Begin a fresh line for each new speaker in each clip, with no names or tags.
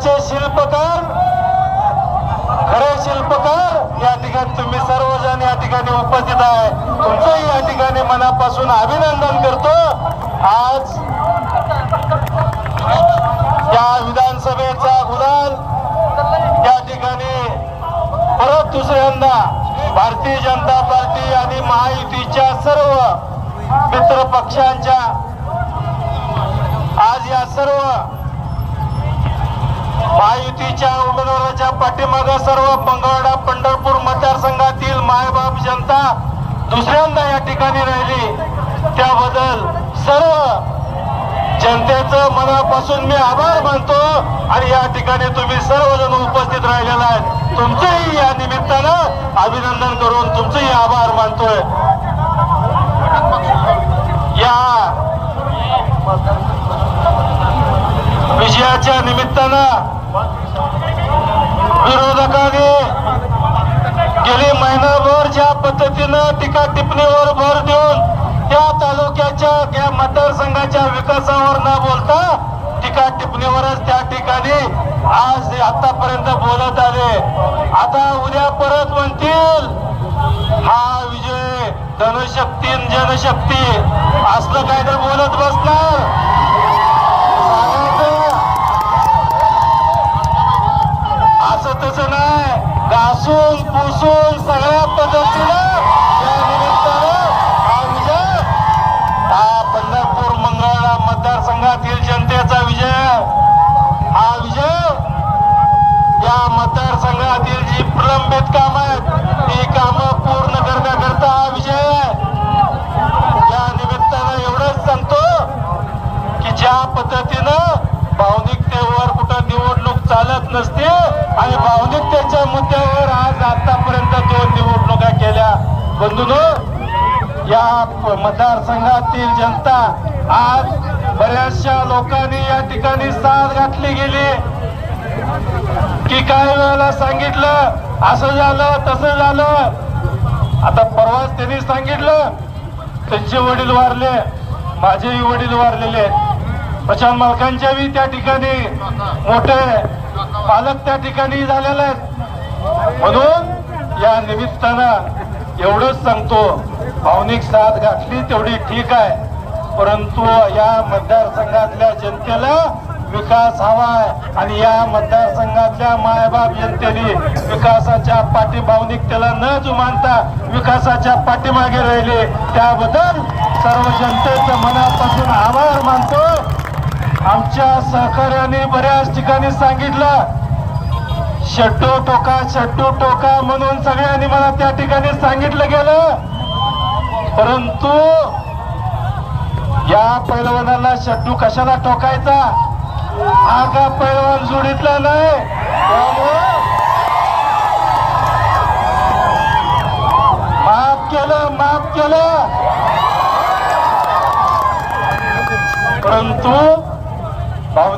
विजयाचे शिल्पकार खरे शिल्पकार या ठिकाणी तुम्ही सर्वजण या ठिकाणी उपस्थित आहे. तुमचंही या ठिकाणी मनापासून अभिनंदन करतो. आज या विधानसभेचा गुलाल या ठिकाणी परत दुसऱ्यांदा भारतीय जनता पार्टी आणि महायुतीच्या सर्व मित्र पक्षांच्या आज या सर्व महायुतीच्या उमेदवाराच्या पाठीमागे सर्व पंगडा पंढरपूर मतदारसंघातील मायबाप जनता दुसऱ्यांदा या ठिकाणी राहिली. त्याबद्दल सर्व जनतेचं मनापासून मी आभार मानतो आणि या ठिकाणी तुम्ही सर्वजण उपस्थित राहिलेला आहे तुमचंही या निमित्तानं अभिनंदन करून तुमचंही आभार मानतोय. या विजया विजयाच्या निमित्तानं विरोधकांनी गेली महिनाभर ज्या पद्धतीनं टीका टिप्पणीवर भर देऊन त्या तालुक्याच्या त्या मतदारसंघाच्या विकासावर न बोलता टीका टिप्पणीवरच त्या ठिकाणी आज आतापर्यंत बोलत आले. आता उद्या परत म्हणतील हा विजय धनशक्ती जनशक्ती असलं काय तर बोलत बसणार सांगायचं. असं तसं नाही घासून पुसून सगळ्या पद्धतीनं या निमित्तानं हा विजय हा पंढरपूर मंगळा मतदारसंघातील जनतेचा विजय. हा विजय या मतदारसंघातील जी प्रलंबित काम आहेत ती कामं पूर्ण करण्याकरता हा विजय आहे. या निमित्तानं एवढंच सांगतो की ज्या पद्धतीनं भावनिकतेवर कुठं निवड चालत नसते आणि भावनिकतेच्या मुद्द्यावर आज आतापर्यंत दोन निवडणुका केल्या. बंधूनो या मतदारसंघातील जनता आज बऱ्याचशा लोकांनी या ठिकाणी साथ घातली गेली. की काही वेळेला सांगितलं असं झालं तसं झालं. आता परवाच त्यांनी सांगितलं त्यांचे वडील वारले माझेही वडील वारलेले प्रशांत मालकांच्याही त्या ठिकाणी मोठे पालक त्या ठिकाणी झालेला आहे म्हणून या निमित्तानं एवढंच सांगतो भावनिक साथ घातली तेवढी ठीक आहे. परंतु या मतदारसंघातल्या जनतेला विकास हवाय आणि या मतदारसंघातल्या मायबाप जनतेने विकासाच्या पाठी भावनिकतेला न जुमानता विकासाच्या पाठीमागे राहिले. त्याबद्दल सर्व जनतेचं मनापासून आभार मानतो. आमच्या सहकार्याने बऱ्याच ठिकाणी सांगितलं. शट्टू टोका शट्टू टोका म्हणून सगळ्यांनी मला त्या ठिकाणी सांगितलं गेलं. परंतु या पैलवानाला शट्टू कशाला टोकायचा? हा का पैलवान जोडीतला नाही? माफ केलं माफ केलं. परंतु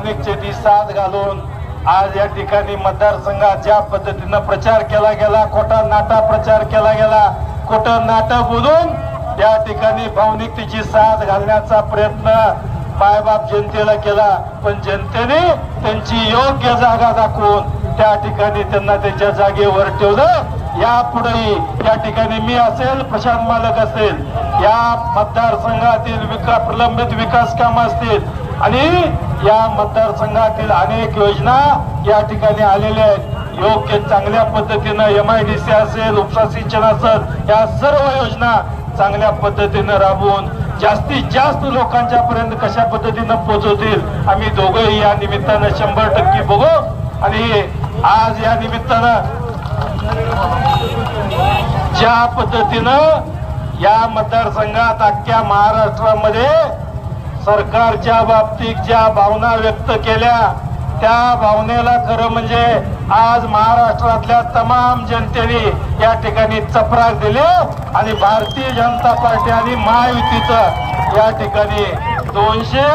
भावनिकचे ती साथ घालून आज या ठिकाणी मतदारसंघात ज्या पद्धतीनं प्रचार केला गेला. खोटा नाटा प्रचार केला गेला. खोटं नाटक बोलून या ठिकाणी भावनिकतेची साथ घालण्याचा प्रयत्न मायबाप जनतेला केला. पण जनतेने त्यांची योग्य जागा दाखवून त्या ठिकाणी त्यांना त्यांच्या जागेवर ठेवलं. यापुढेही या ठिकाणी मी असेल प्रशांत मालक असेल या मतदारसंघातील विका प्रलंबित विकास कामं असतील आणि या मतदारसंघातील अनेक योजना या ठिकाणी आलेल्या आहेत. योग्य चांगल्या पद्धतीनं एम आय डी सी असेल उपसा सिंचन असेल या सर्व योजना चांगल्या पद्धतीनं राबवून जास्तीत जास्त लोकांच्या पर्यंत कशा पद्धतीनं पोहोचवतील आम्ही दोघंही या निमित्तानं शंभर टक्के बघू. आणि आज या निमित्तानं ज्या पद्धतीनं या मतदारसंघात अख्ख्या महाराष्ट्रामध्ये सरकारच्या बाबतीत ज्या भावना व्यक्त केल्या त्या भावनेला खरं म्हणजे आज महाराष्ट्रातल्या तमाम जनतेने या ठिकाणी चपराक दिले आणि भारतीय जनता पार्टी आणि महायुतीचं या ठिकाणी दोनशे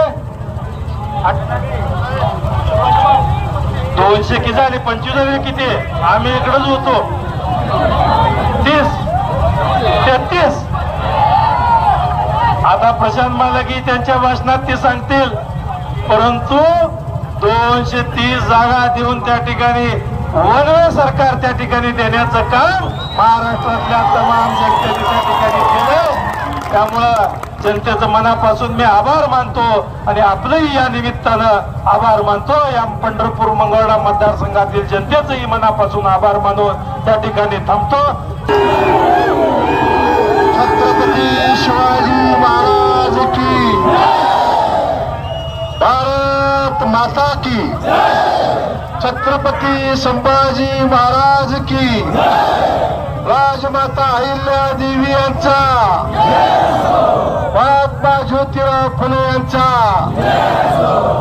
दोनशे किती झाले? पंचवीस झाले किती? आम्ही इकडेच होतो तीस तेहतीस आता प्रशांत मालकी त्यांच्या भाषणात ते सांगतील. परंतु
दोनशे तीस जागा देऊन त्या ठिकाणी वनवे सरकार त्या ठिकाणी देण्याचं काम महाराष्ट्रातल्या तमाम जनतेने त्या ठिकाणी केलं त्यामुळं जनतेचं मनापासून मी आभार मानतो आणि आपलंही या निमित्तानं आभार मानतो. या पंढरपूर मंगळवेढा मतदारसंघातील जनतेचंही मनापासून आभार मानून त्या ठिकाणी थांबतो. की छत्रपती संभाजी महाराज की. राजमाता अहिल्या देवी यांचा. महात्मा ज्योतिराव फुले यांचा.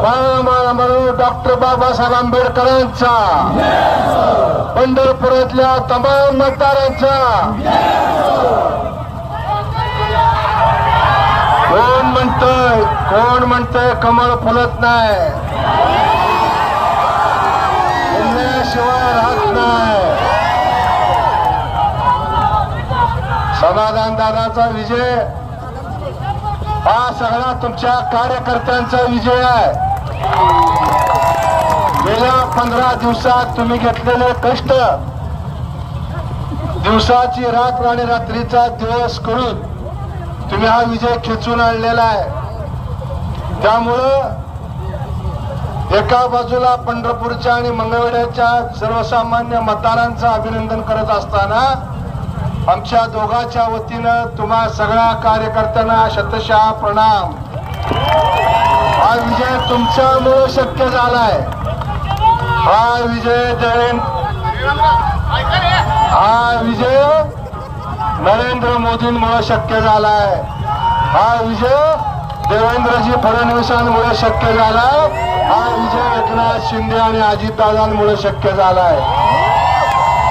म्हणून डॉक्टर बाबासाहेब आंबेडकरांचा. पंढरपुरातल्या तमाम मतदारांचा. कोण म्हणतंय? कोण म्हणतंय? कमळ फुलत नाही. शिवाय राहत नाही समाधान दादाचा विजय. हा सगळा तुमच्या कार्यकर्त्यांचा विजय आहे. गेल्या पंधरा दिवसात तुम्ही घेतलेले कष्ट दिवसाची रात्र आणि रात्रीचा दिवस करून तुम्ही हा विजय खेचून आणलेला आहे. त्यामुळं एका बाजूला पंढरपूरच्या आणि मंगळवेड्याच्या सर्वसामान्य मतदारांचं अभिनंदन करत असताना आमच्या दोघांच्या वतीनं तुम्हा सगळ्या कार्यकर्त्यांना शतशः प्रणाम. हा विजय तुमच्यामुळे शक्य झालाय. हा विजय जयंत हा विजय नरेंद्र मोदींमुळे शक्य झालाय. हा विजय देवेंद्रजी फडणवीसांमुळे शक्य झालाय. हा विजय एकनाथ शिंदे आणि अजितदादांमुळे शक्य झालाय.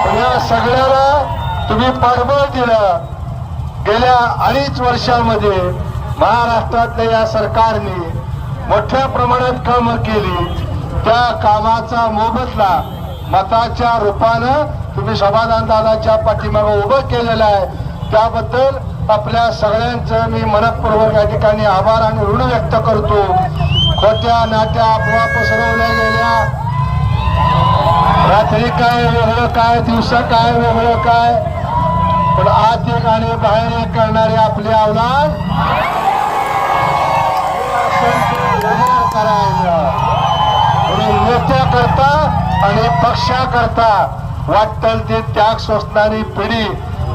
पण या सगळ्याला तुम्ही पाठबळ दिलं. गेल्या अडीच वर्षामध्ये महाराष्ट्रातल्या या सरकारने मोठ्या प्रमाणात कामं केली. त्या कामाचा मोबदला मताच्या रूपानं तुम्ही समाधान दादाच्या पाठीमागे उभं केलेलं आहे. त्याबद्दल आपल्या सगळ्यांचं मी मनपूर्वक या ठिकाणी आभार आणि ऋण व्यक्त करतो. खोट्या नाट्या अफवा पसरवल्या गेल्या. रात्री काय वेगळं काय दिवसा काय वेगळं काय पण आत एक आणि बाहेर एक करणारे आपले अवलाद करायचं म्हणून नेत्याकरता आणि पक्षाकरता वाटतल ते त्याग सोसणारी पिढी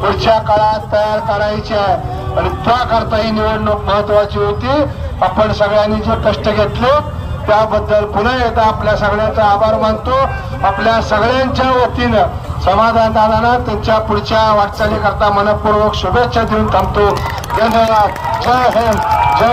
पुढच्या काळात तयार करायची आहे. आणि त्याकरता ही निवडणूक महत्वाची होती. आपण सगळ्यांनी जे कष्ट घेतले त्याबद्दल पुन्हा एकदा आपल्या सगळ्यांचा आभार मानतो. आपल्या सगळ्यांच्या वतीनं समाधान दादांना त्यांच्या पुढच्या वाटचालीकरता मनपूर्वक शुभेच्छा देऊन थांबतो. धन्यवाद. जय हिंद. जय